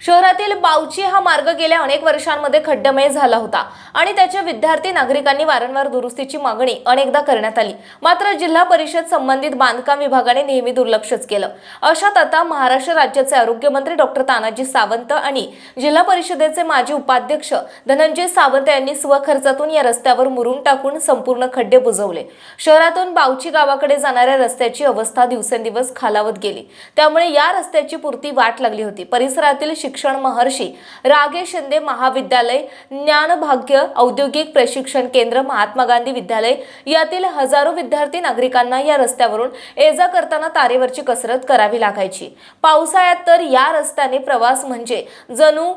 शहरातील बावची हा मार्ग गेल्या अनेक वर्षांमध्ये खड्डमय झाला होता आणि त्याच्या विद्यार्थी नागरिकांनी वारंवार दुरुस्तीची मागणी अनेकदा करण्यात आली. मात्र जिल्हा परिषद संबंधित बांधकाम विभागाने नेहमी दुर्लक्षच केलं. अशात आता महाराष्ट्र राज्याचे आरोग्यमंत्री डॉक्टर तानाजी सावंत आणि जिल्हा परिषदेचे माजी उपाध्यक्ष धनंजय सावंत यांनी स्वखर्चातून या रस्त्यावर मुरून टाकून संपूर्ण खड्डे बुजवले. शहरातून बावची गावाकडे जाणाऱ्या रस्त्याची अवस्था दिवसेंदिवस खालावत गेली. त्यामुळे या रस्त्याची पुरती वाट लागली होती. परिसरातील शिक्षण महर्षी रागे शिंदे महाविद्यालय ज्ञानभाग्य औद्योगिक प्रशिक्षण केंद्र महात्मा गांधी विद्यालय यातील हजारो विद्यार्थी नागरिकांना या रस्त्यावरून ये जा करताना तारेवरची कसरत करावी लागायची. पावसाळ्यात तर या रस्त्याने प्रवास म्हणजे जणू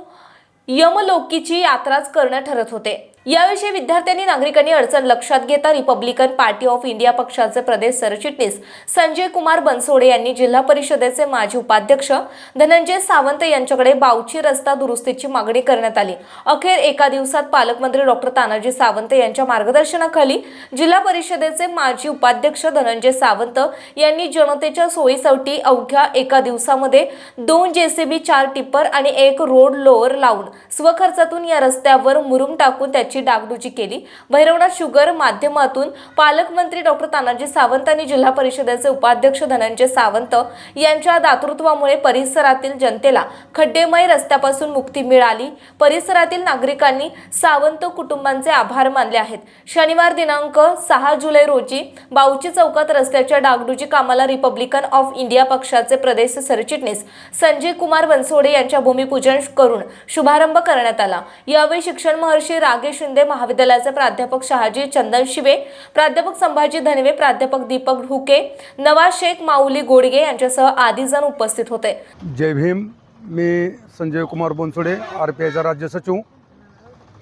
यमलोकीची यात्राच करणं ठरत होते. याविषयी विद्यार्थ्यांनी नागरिकांनी अडचण लक्षात घेता रिपब्लिकन पार्टी ऑफ इंडिया पक्षाचे प्रदेश सरचिटणीस संजय कुमार बनसोडे यांनी जिल्हा परिषदेचे माजी उपाध्यक्ष धनंजय सावंत यांच्याकडे बावची रस्ता दुरुस्तीची मागणी करण्यात आली. अखेर एका दिवसात पालकमंत्री डॉक्टर तानाजी सावंत यांच्या मार्गदर्शनाखाली जिल्हा परिषदेचे माजी उपाध्यक्ष धनंजय सावंत यांनी जनतेच्या सोयीसाठी अवघ्या एका दिवसामध्ये दोन जेसीबी चार टिप्पर आणि एक रोड लोअर लावून स्वखर्चातून या रस्त्यावर मुरुम टाकून त्याची याची डागडुजी केली. भैरवनाथ शुगर माध्यमातून पालकमंत्री डॉक्टर तानाजी सावंत आणि जिल्हा परिषदेचे उपाध्यक्ष धनंजय सावंत यांच्या दातृत्वामुळे परिसरातील जनतेला खड्डेमय रस्त्यापासून मुक्ती मिळाली. परिसरातील नागरिकांनी सावंत कुटुंबांचे आभार मानले आहेत. शनिवार दिनांक सहा जुलै रोजी बाऊची चौकात रस्त्याच्या डागडुजी कामाला रिपब्लिकन ऑफ इंडिया पक्षाचे प्रदेश सरचिटणीस संजय कुमार बनसोडे यांच्या भूमिपूजन करून शुभारंभ करण्यात आला. यावेळी शिक्षण महर्षी रागेश शिंदे महाविद्यालयाचे प्राध्यापक शहाजी चंदन शिवे प्राध्यापक संभाजी धनवे प्राध्यापक दीपक ढुके नवाज शेख माऊली गोडगे यांच्यासह आदी जण उपस्थित होते. जय भीम. मी संजय कुमार बनसोडे आर पी आयचा राज्य सचिव.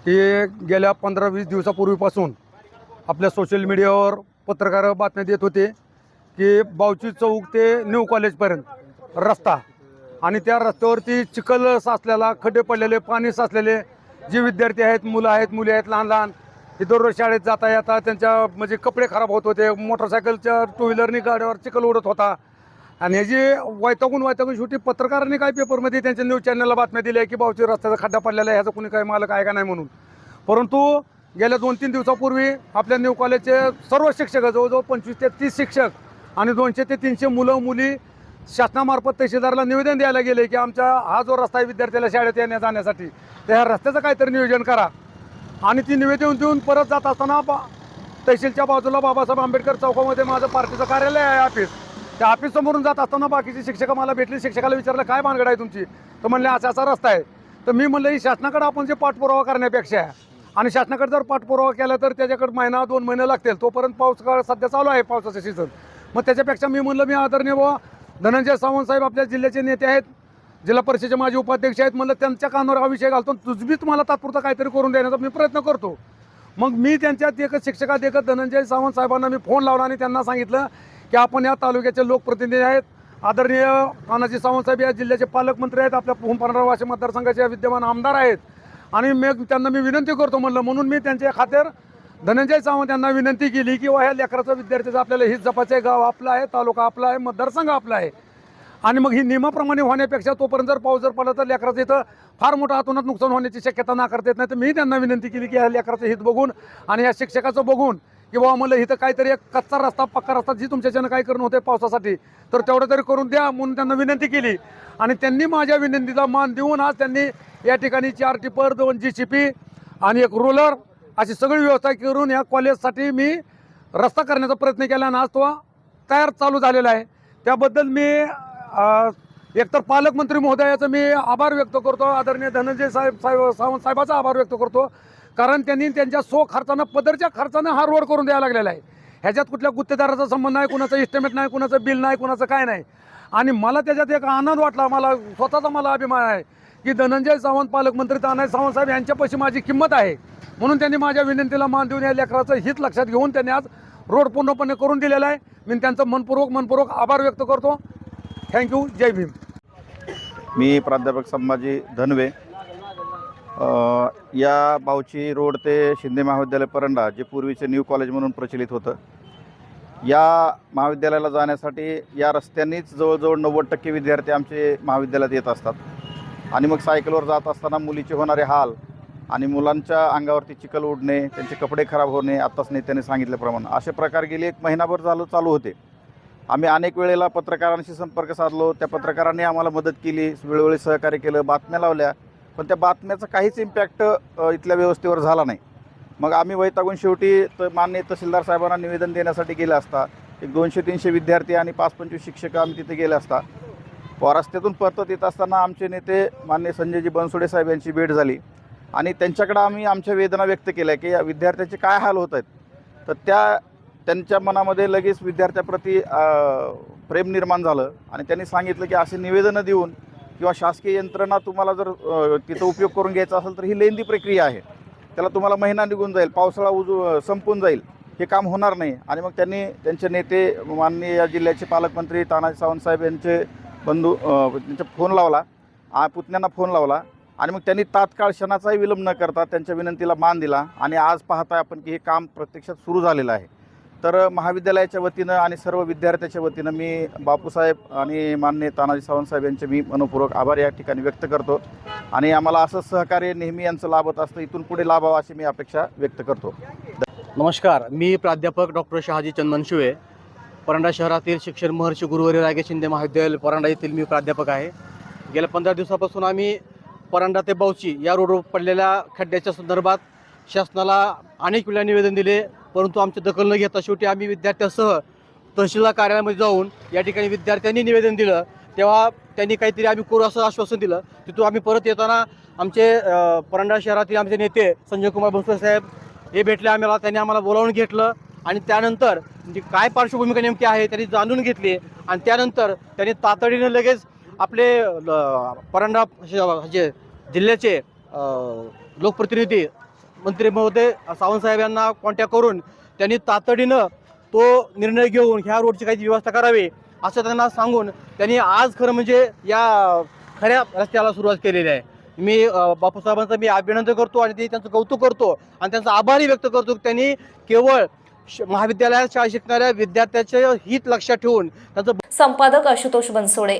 ते गेल्या पंधरा वीस दिवसापूर्वीपासून आपल्या सोशल मीडियावर पत्रकार बातम्या देत होते की बावची चौक ते न्यू कॉलेजपर्यंत रस्ता आणि त्या रस्त्यावरती चिखल साचलेला खड्डे पडलेले पाणी साचलेले जे विद्यार्थी आहेत मुलं आहेत मुली आहेत लहान लहान हे दररोज शाळेत जाता येता त्यांच्या म्हणजे कपडे खराब होत होते मोटरसायकलच्या टू व्हीलरनी गाड्यावर चिखल उडत होता. आणि हे जे वैतागून वैतागून शेवटी पत्रकारांनी काय पेपरमध्ये त्यांच्या न्यूज चॅनलला बातम्या दिल्या की बावची रस्त्याचा खड्डा पडलेला आहे ह्याचा कुणी काय मालक आहे का नाही म्हणून. परंतु गेल्या दोन तीन दिवसापूर्वी आपल्या न्यू कॉलेजचे सर्व शिक्षक जवळजवळ पंचवीस ते तीस शिक्षक आणि दोनशे ते तीनशे मुलं मुली शासनामार्फत तहसीलदारला निवेदन द्यायला गेले की आमचा हा जो रस्ता आहे विद्यार्थ्याला शाळेत येण्या जाण्यासाठी तर ह्या रस्त्याचं काहीतरी नियोजन करा. आणि ती निवेदन देऊन परत जात असताना बा तहसीलच्या बाजूला बाबासाहेब आंबेडकर चौकामध्ये माझं पार्टीचं कार्यालय आहे ऑफिस त्या ऑफिस समोरून जात असताना बाकीची शिक्षक मला भेटली. शिक्षकाला विचारलं काय भानगड आहे तुमची? तर म्हणले असा असा रस्ता आहे. तर मी म्हणलं ही शासनाकडे आपण जे पाठपुरावा करण्यापेक्षा आणि शासनाकडे जर पाठपुरावा केला तर त्याच्याकडे महिना दोन महिने लागतील. तोपर्यंत पाऊस काळ सध्या चालू आहे पावसाचं सीझन मग त्याच्यापेक्षा मी म्हणलं मी आदरणीय बाबा धनंजय सावंत साहेब आपल्या जिल्ह्याचे नेते आहेत. जिल्हा परिषदेचे माझे उपाध्यक्ष आहेत म्हणलं त्यांच्या कानावर हा विषय घालतो तुझबी मला तात्पुरता काहीतरी करून देण्याचा मी प्रयत्न करतो. मग मी त्यांच्यात एकच शिक्षकात एकच धनंजय सावंत साहेबांना मी फोन लावला आणि त्यांना सांगितलं की आपण या तालुक्याचे लोकप्रतिनिधी आहेत. आदरणीय तानाजी सावंत साहेब या जिल्ह्याचे पालकमंत्री आहेत आपल्या होम वाशी मतदारसंघाचे विद्यमान आमदार आहेत. आणि मग त्यांना मी विनंती करतो म्हणलं म्हणून मी त्यांच्या खात्यावर धनंजय सावंत यांना विनंती केली की वा ह्या लेकराचं विद्यार्थ्याचं आपल्याला हित जपाचं आहे गाव आपलं आहे तालुका आपला आहे मतदारसंघ आपला आहे. आणि मग ही नियमाप्रमाणे होण्यापेक्षा तोपर्यंत जर पाऊस जर पडला तर लेकराचं इथं फार मोठं हातोनात नुकसान होण्याची शक्यता नाकारता येत नाही. तर मी त्यांना विनंती केली की या लेकराचं हित बघून आणि या शिक्षकाचं बघून की बाबा मला इथं काहीतरी एक कच्चा रस्ता पक्का रस्ता जी तुमच्याच्यानं काय करणं होते पावसासाठी तर तेवढं तरी करून द्या म्हणून त्यांना विनंती केली. आणि त्यांनी माझ्या विनंतीला मान देऊन आज त्यांनी या ठिकाणी चार टिपर दोन जी सी पी आणि एक रोलर अशी सगळी व्यवस्था करून या कॉलेजसाठी मी रस्ता करण्याचा प्रयत्न केला आणि आज तो तयार चालू झालेला आहे. त्याबद्दल मी एकतर पालकमंत्री महोदयाचं मी आभार व्यक्त करतो आदरणीय धनंजय साहेब साहेब सावंत साहेबाचा आभार व्यक्त करतो. कारण त्यांनी त्यांच्या सो खर्चानं पदरच्या खर्चानं हा रोड करून द्यायला लागलेला आहे. ह्याच्यात कुठल्या गुत्तेदाराचा संबंध नाही कुणाचं इस्टिमेट नाही कुणाचं बिल नाही कुणाचं काय नाही. आणि मला त्याच्यात एक आनंद वाटला मला स्वतःचा मला अभिमान आहे की धनंजय सावंत पालकमंत्री तानाजी सावंत साहेब यांच्यापाशी माझी किंमत आहे. म्हणून त्यांनी माझ्या विनंतीला मान देऊन या लेकराचं हित लक्षात घेऊन त्यांनी आज रोड पूर्णपणे करून दिलेला आहे. मी त्यांचं मनपूर्वक मनपूर्वक आभार व्यक्त करतो. थँक्यू जय भीम. मी प्राध्यापक संभाजी धनवे. या बावची रोड ते शिंदे महाविद्यालय परंडा जे पूर्वीचे न्यू कॉलेज म्हणून प्रचलित होतं या महाविद्यालयाला जाण्यासाठी या रस्त्यांनीच जवळजवळ नव्वद टक्के विद्यार्थी आमचे महाविद्यालयात येत असतात. आणि मग सायकलवर जात असताना मुलीचे होणारे हाल आणि मुलांच्या अंगावरती चिखल उडणे त्यांचे कपडे खराब होणे आत्ताच नेत्याने सांगितल्याप्रमाणे असे प्रकार गेले एक महिनाभर चालू चालू होते. आम्ही अनेक वेळेला पत्रकारांशी संपर्क साधलो. त्या पत्रकारांनी आम्हाला मदत केली वेळोवेळी सहकार्य केलं बातम्या लावल्या. पण त्या बातम्याचा काहीच इम्पॅक्ट इथल्या व्यवस्थेवर झाला नाही. मग आम्ही वैतागून शेवटी तर मान्य तहसीलदार साहेबांना निवेदन देण्यासाठी गेले असता. एक दोनशे तीनशे विद्यार्थी आणि पाच पंचवीस शिक्षक आम्ही तिथे गेले असता. व रस्त्यातून परतत येत असताना आमचे नेते मान्य संजयजी बनसोडे साहेब यांची भेट झाली. आणि त्यांच्याकडं आम्ही आमच्या वेदना व्यक्त केल्या की या विद्यार्थ्याचे काय हाल होत आहेत? तर त्या त्यांच्या मनामध्ये लगेच विद्यार्थ्याप्रती प्रेम निर्माण झालं. आणि त्यांनी सांगितलं की असे निवेदनं देऊन किंवा शासकीय यंत्रणा तुम्हाला जर तिथं उपयोग करून घ्यायचा असेल तर ही लेंदी प्रक्रिया आहे. त्याला तुम्हाला महिना निघून जाईल पावसाळा उजू संपून जाईल. हे काम होणार नाही. आणि मग त्यांनी त्यांचे नेते माननीय या जिल्ह्याचे पालकमंत्री तानाजी सावंत साहेब यांचे बंधू अ, त्यांचा फोन लावला. आ पुतण्यांना फोन लावला. आणि मग त्यांनी तात्काळ क्षणाचाही विलंब न करता त्यांच्या विनंतीला मान दिला. आणि आज पाहताय आपण की हे काम प्रत्यक्षात सुरू झालेलं आहे. तर महाविद्यालयाच्या वतीनं आणि सर्व विद्यार्थ्याच्या वतीनं मी बापूसाहेब आणि मान्य तानाजी सावंतसाहेब यांचे मी मनपूर्वक आभार या ठिकाणी व्यक्त करतो. आणि आम्हाला असं सहकार्य नेहमी यांचं लाभत असतं इथून पुढे लाभावं अशी मी अपेक्षा व्यक्त करतो. नमस्कार मी प्राध्यापक डॉक्टर शहाजी चंदन शिवे परांडा शहरातील शिक्षण महर्षी गुरुवारी रागे शिंदे महाविद्यालय परांडा येथील मी प्राध्यापक आहे. गेल्या पंधरा दिवसापासून आम्ही परांडा ते बावची या रोडवर पडलेल्या खड्ड्याच्या संदर्भात शासनाला अनेक वेळा निवेदन दिले. परंतु आमची दखल न घेता शेवटी आम्ही विद्यार्थ्यासह तहसीलदार कार्यालयामध्ये जाऊन या ठिकाणी विद्यार्थ्यांनी निवेदन दिलं. तेव्हा त्यांनी काहीतरी आम्ही करू असं आश्वासन दिलं. तिथून आम्ही परत येताना आमचे परंडा शहरातील आमचे नेते संजय कुमार भोसले साहेब हे भेटले आम्हाला. त्यांनी आम्हाला बोलावून घेतलं आणि त्यानंतर काय पार्श्वभूमिका नेमकी आहे त्यांनी जाणून घेतली आणि त्यानंतर त्यांनी तातडीनं लगेच आपले ल- जे जिल्ह्याचे लोकप्रतिनिधी मंत्री महोदय सावंतसाहेब यांना कॉन्टॅक्ट करून त्यांनी तातडीनं तो निर्णय घेऊन ह्या रोडची काही व्यवस्था करावी असं त्यांना सांगून त्यांनी आज खरं म्हणजे या खऱ्या रस्त्याला सुरुवात केलेली आहे. मी बापूसाहेबांचं मी अभिनंदन करतो आणि ते त्यांचं कौतुक करतो आणि त्यांचा आभारही व्यक्त करतो की त्यांनी केवळ महाविद्यालयात शाळा शिकणाऱ्या विद्यार्थ्याचे हित लक्षात ठेवून त्यांचं संपादक आशुतोष बनसोडे.